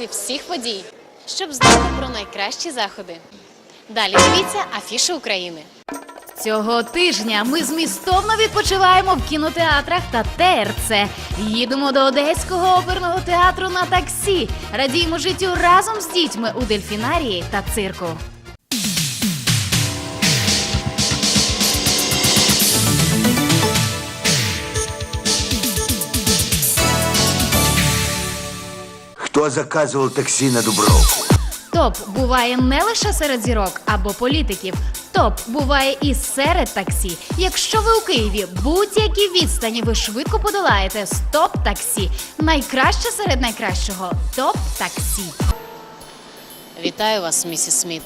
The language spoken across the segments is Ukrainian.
курсі всіх подій, щоб знати про найкращі заходи. Далі дивіться афіши України. Цього тижня ми змістовно відпочиваємо в кінотеатрах та ТРЦ. Їдемо до Одеського оперного театру на таксі. Радіємо життю разом з дітьми у дельфінарії та цирку. Кто заказывал такси на Дубровку? Топ буває не лише серед зірок або політиків. Топ буває і серед таксі. Якщо ви у Києві будь-які відстані ви швидко подолаєте з топ таксі. Найкраще серед найкращого топ таксі. Вітаю вас, місіс Сміт.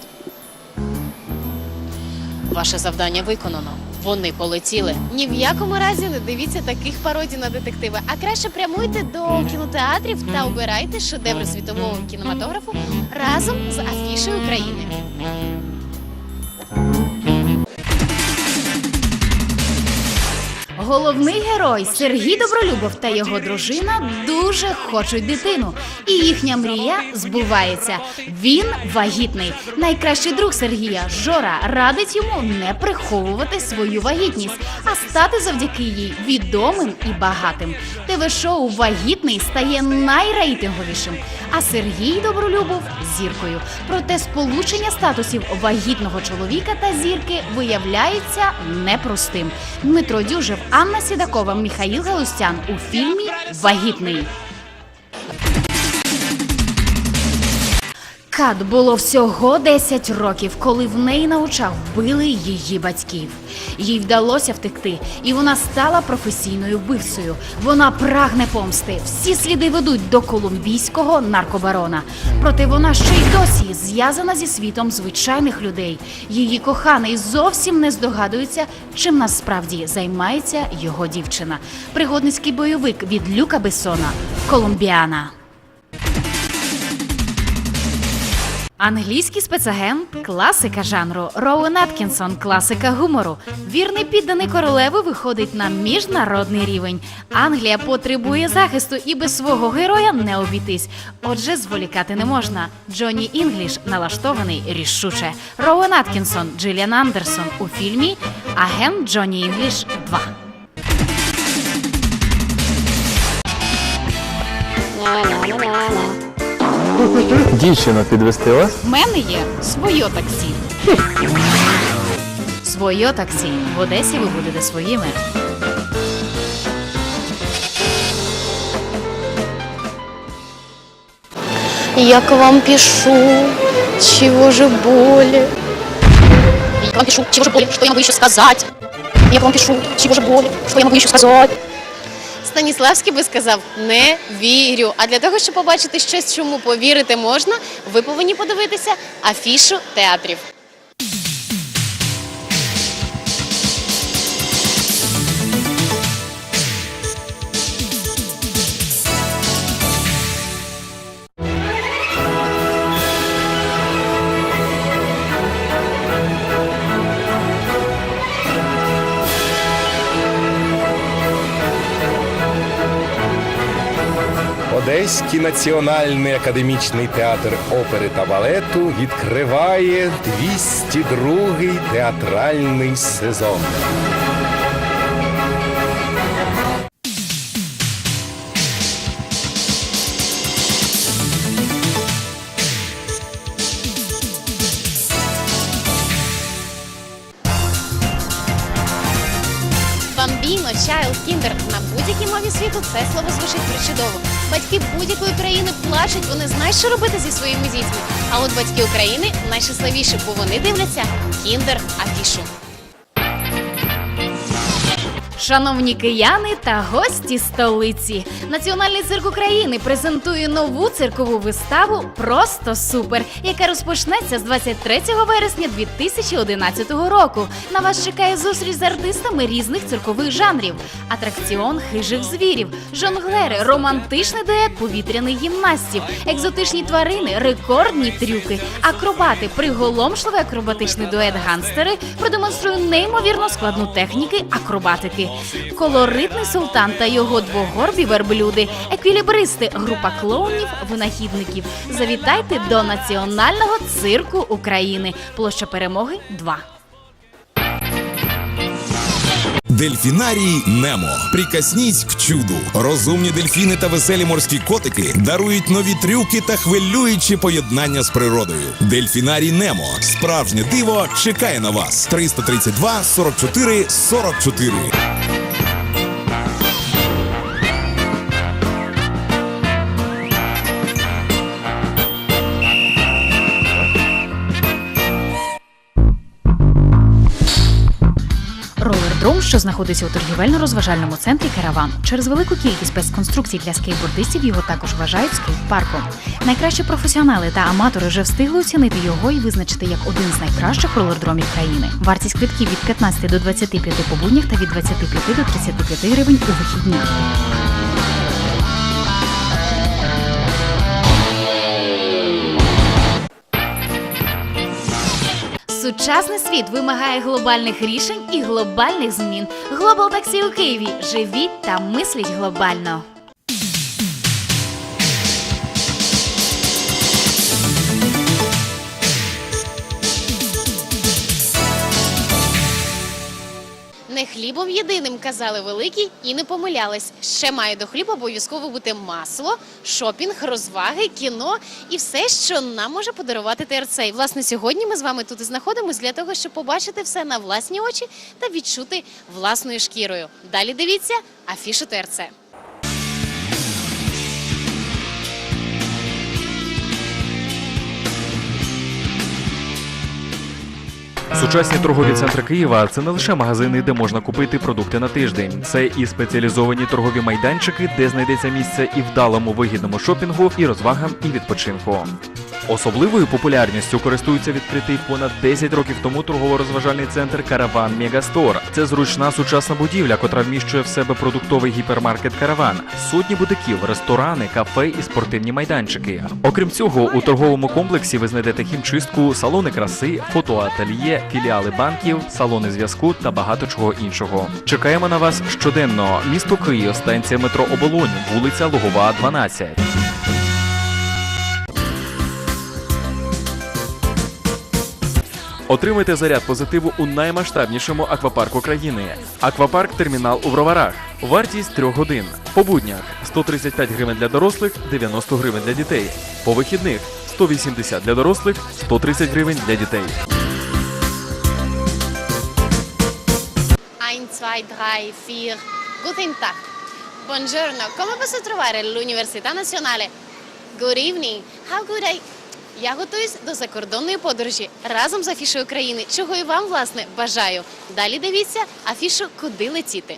Ваше завдання виконано. Вони полетіли. Ні в якому разі не дивіться таких пародій на детективи, а краще прямуйте до кінотеатрів та обирайте шедеври світового кінематографу разом з афішею України. Головний герой Сергій Добролюбов та його дружина дуже хочуть дитину, і їхня мрія збувається. Він вагітний. Найкращий друг Сергія Жора радить йому не приховувати свою вагітність, а стати завдяки їй відомим і багатим. ТВ-шоу Вагітний стає найрейтинговішим. А Сергій Добролюбов зіркою. Проте сполучення статусів вагітного чоловіка та зірки виявляється непростим. Дмитро Дюжев, Анна Сідакова, Міхаїл Галустян у фільмі Вагітний. Кат було всього 10 років, коли в неї на очах вбили її батьків. Їй вдалося втекти, і вона стала професійною вбивцею. Вона прагне помсти. Всі сліди ведуть до колумбійського наркобарона. Проте вона ще й досі зв'язана зі світом звичайних людей. Її коханий зовсім не здогадується, чим насправді займається його дівчина. Пригодницький бойовик від Люка Бесона Колумбіана. Англійський спецагент класика жанру Роуен Аткінсон, класика гумору. Вірний підданий королеви виходить на міжнародний рівень. Англія потребує захисту і без свого героя не обійтись. Отже, зволікати не можна. Джонні Інгліш налаштований рішуче. Роуен Аткінсон, Джиліан Андерсон у фільмі Агент Джонні Інгліш 2. Дівчина підвести вас? В мене є своє таксі. Своє таксі. В Одесі ви будете своїми. Я к вам пишу, чего же боли? Я к вам пишу, чего же боли, что я могу еще сказать? Я к вам пишу, чего же боли, что я могу еще сказать? Станіславський би сказав не вірю. А для того, щоб побачити щось, чому повірити можна, ви повинні подивитися афішу театрів. Одеський національний академічний театр опери та балету відкриває 202-й театральний сезон. Бамбіно, чайлд, кіндер на будь-якій мові світу це слово звучить причудово. Батьки будь-якої країни плачуть, вони знають, що робити зі своїми дітьми. А от батьки України найщасливіші, бо вони дивляться кіндер афішу. Шановні кияни та гості столиці, Національний цирк України презентує нову циркову виставу Просто супер, яка розпочнеться з 23 вересня 2011 року. На вас чекає зустріч з артистами різних циркових жанрів: атракціон хижих звірів, жонглери, романтичний дует повітряних гімнастів, екзотичні тварини, рекордні трюки, акробати, приголомшливий акробатичний дует ганстери продемонструє неймовірно складну техніки акробатики. Колоритний султан та його двогорбі верблюди, еквілібристи, група клоунів, винахідників. Завітайте до національного цирку України. Площа перемоги 2. Дельфінарій Немо. Прикасніть к чуду. Розумні дельфіни та веселі морські котики дарують нові трюки та хвилюючі поєднання з природою. Дельфінарій Немо. Справжнє диво чекає на вас. 332 44 44. Що знаходиться у торгівельно-розважальному центрі Караван. Через велику кількість спецконструкцій для скейтбордистів його також вважають скейт-парком. Найкращі професіонали та аматори вже встигли оцінити його і визначити як один з найкращих ролердромів країни. Вартість квитків від 15 до 25 по буднях та від 25 до 35 гривень у вихідні. Сучасний світ вимагає глобальних рішень і глобальних змін. Глобал таксі у Києві. Живіть та мисліть глобально. Хлібом єдиним казали великі і не помилялись. Ще має до хліба обов'язково бути масло, шопінг, розваги, кіно і все, що нам може подарувати ТРЦ. І власне сьогодні ми з вами тут і знаходимося для того, щоб побачити все на власні очі та відчути власною шкірою. Далі дивіться афішу ТРЦ. Сучасні торгові центри Києва це не лише магазини, де можна купити продукти на тиждень. Це і спеціалізовані торгові майданчики, де знайдеться місце і вдалому вигідному шопінгу, і розвагам, і відпочинку. Особливою популярністю користується відкритий понад 10 років тому торгово-розважальний центр Караван Мегастор. Це зручна сучасна будівля, котра вміщує в себе продуктовий гіпермаркет Караван, сотні бутиків, ресторани, кафе і спортивні майданчики. Окрім цього, у торговому комплексі ви знайдете хімчистку, салони краси, фотоательє, філіали банків, салони зв'язку та багато чого іншого. Чекаємо на вас щоденно. Місто Київ, станція метро Оболонь, вулиця Лугова, 12. Отримайте заряд позитиву у наймасштабнішому аквапарку країни. Аквапарк Термінал у Броварах. Вартість 3 годин. По буднях 135 гривень для дорослих, 90 гривень для дітей. По вихідних 180 для дорослих, 130 гривень для дітей. Ein, zwei, drei, vier. Guten Tag. Buongiorno. Come posso trovare l'Università Nazionale? Good evening. How could I... Я готуюсь до закордонної подорожі разом з афішою країни, чого і вам, власне, бажаю. Далі дивіться афішу «Куди летіти».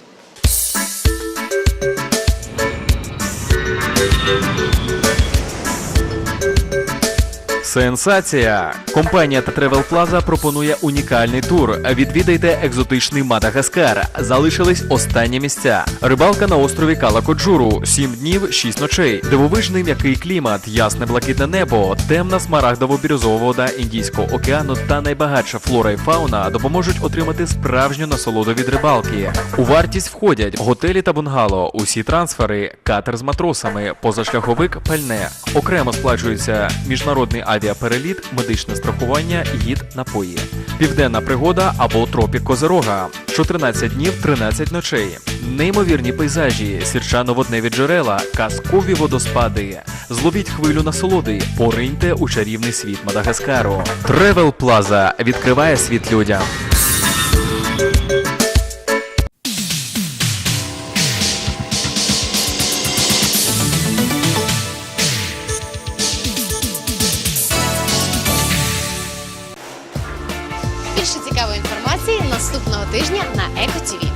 Сенсація! Компанія та Travel Plaza пропонує унікальний тур. Відвідайте екзотичний Мадагаскар. Залишились останні місця. Рибалка на острові Калакоджуру. Сім днів, шість ночей. Дивовижний м'який клімат, ясне блакитне небо, темна смарагдово-бірюзова вода Індійського океану та найбагатша флора і фауна допоможуть отримати справжню насолоду від рибалки. У вартість входять готелі та бунгало, усі трансфери, катер з матросами, позашляховик, пальне. Окремо сплачується міжнародний авіапереліт, медичне страхування, гід, напої. Південна пригода або тропік Козирога. 14 днів, 13 ночей. Неймовірні пейзажі, сірчано-водневі джерела, казкові водоспади. Зловіть хвилю насолоди, пориньте у чарівний світ Мадагаскару. Тревел Плаза відкриває світ людям. Тижня на Еко ТІВІ.